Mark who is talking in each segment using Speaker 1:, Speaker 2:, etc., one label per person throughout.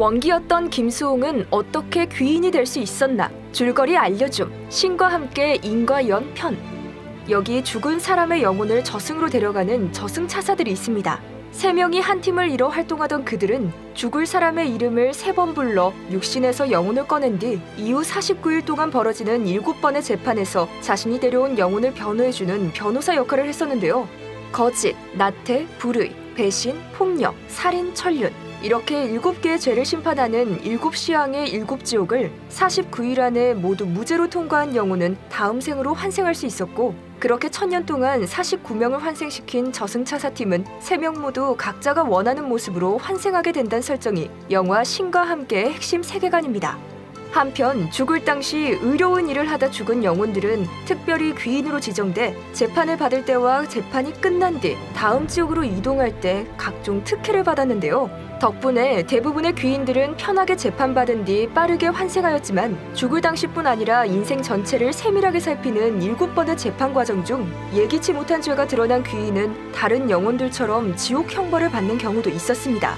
Speaker 1: 원기였던 김수홍은 어떻게 귀인이 될 수 있었나? 줄거리 알려줌. 신과 함께 인과 연 편. 여기 죽은 사람의 영혼을 저승으로 데려가는 저승차사들이 있습니다. 세 명이 한 팀을 이뤄 활동하던 그들은 죽을 사람의 이름을 세 번 불러 육신에서 영혼을 꺼낸 뒤 이후 49일 동안 벌어지는 7번의 재판에서 자신이 데려온 영혼을 변호해주는 변호사 역할을 했었는데요. 거짓, 나태, 불의, 배신, 폭력, 살인, 천륜 이렇게 일곱 개의 죄를 심판하는 일곱 시왕의 일곱 지옥을 49일 안에 모두 무죄로 통과한 영혼은 다음 생으로 환생할 수 있었고 그렇게 천년 동안 49명을 환생시킨 저승차사팀은 3명 모두 각자가 원하는 모습으로 환생하게 된다는 설정이 영화 신과 함께의 핵심 세계관입니다. 한편 죽을 당시 의로운 일을 하다 죽은 영혼들은 특별히 귀인으로 지정돼 재판을 받을 때와 재판이 끝난 뒤 다음 지옥으로 이동할 때 각종 특혜를 받았는데요. 덕분에 대부분의 귀인들은 편하게 재판받은 뒤 빠르게 환생하였지만 죽을 당시뿐 아니라 인생 전체를 세밀하게 살피는 일곱 번의 재판 과정 중 예기치 못한 죄가 드러난 귀인은 다른 영혼들처럼 지옥 형벌을 받는 경우도 있었습니다.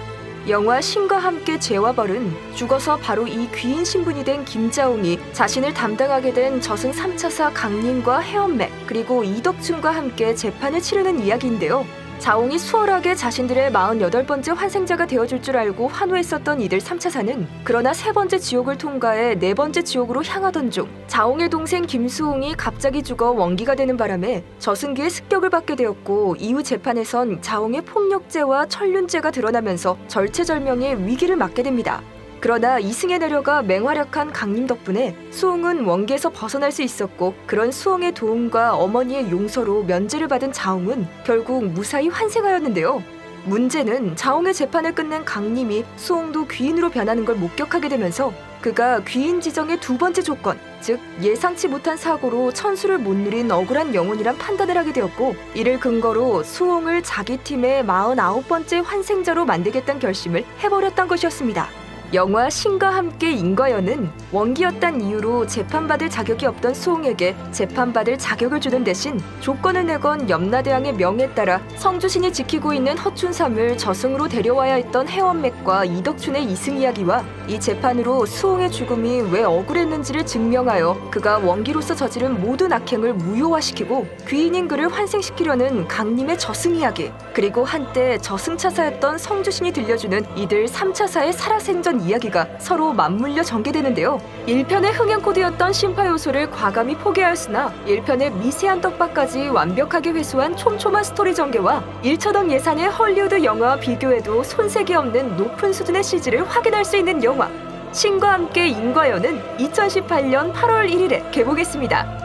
Speaker 1: 영화 신과 함께 죄와 벌은 죽어서 바로 이 귀인 신분이 된 김자홍이 자신을 담당하게 된 저승 3차사 강림과 해엄맥 그리고 이덕춘과 함께 재판을 치르는 이야기인데요. 자홍이 수월하게 자신들의 48번째 환생자가 되어줄 줄 알고 환호했었던 이들 3차사는 그러나 세 번째 지옥을 통과해 네 번째 지옥으로 향하던 중 자홍의 동생 김수홍이 갑자기 죽어 원기가 되는 바람에 저승기의 습격을 받게 되었고 이후 재판에선 자홍의 폭력죄와 천륜죄가 드러나면서 절체절명의 위기를 맞게 됩니다. 그러나 이승에 내려가 맹활약한 강림 덕분에 수홍은 원기에서 벗어날 수 있었고 그런 수홍의 도움과 어머니의 용서로 면제를 받은 자홍은 결국 무사히 환생하였는데요. 문제는 자홍의 재판을 끝낸 강림이 수홍도 귀인으로 변하는 걸 목격하게 되면서 그가 귀인 지정의 두 번째 조건, 즉 예상치 못한 사고로 천수를 못 누린 억울한 영혼이란 판단을 하게 되었고 이를 근거로 수홍을 자기 팀의 49번째 환생자로 만들겠다는 결심을 해버렸던 것이었습니다. 영화 신과 함께 인과연은 원기였단 이유로 재판받을 자격이 없던 수홍에게 재판받을 자격을 주는 대신 조건을 내건 염라대왕의 명에 따라 성주신이 지키고 있는 허춘삼을 저승으로 데려와야 했던 해원맥과 이덕춘의 이승 이야기와 이 재판으로 수홍의 죽음이 왜 억울했는지를 증명하여 그가 원기로서 저지른 모든 악행을 무효화시키고 귀인인 그를 환생시키려는 강림의 저승 이야기 그리고 한때 저승차사였던 성주신이 들려주는 이들 3차사의 살아생전 이야기가 서로 맞물려 전개되는데요. 1편의 흥행 코드였던 심파 요소를 과감히 포기하였으나 1편의 미세한 떡밥까지 완벽하게 회수한 촘촘한 스토리 전개와 1차던 예산의 헐리우드 영화와 비교해도 손색이 없는 높은 수준의 CG를 확인할 수 있는 영화 신과 함께 인과연은 2018년 8월 1일에 개봉했습니다.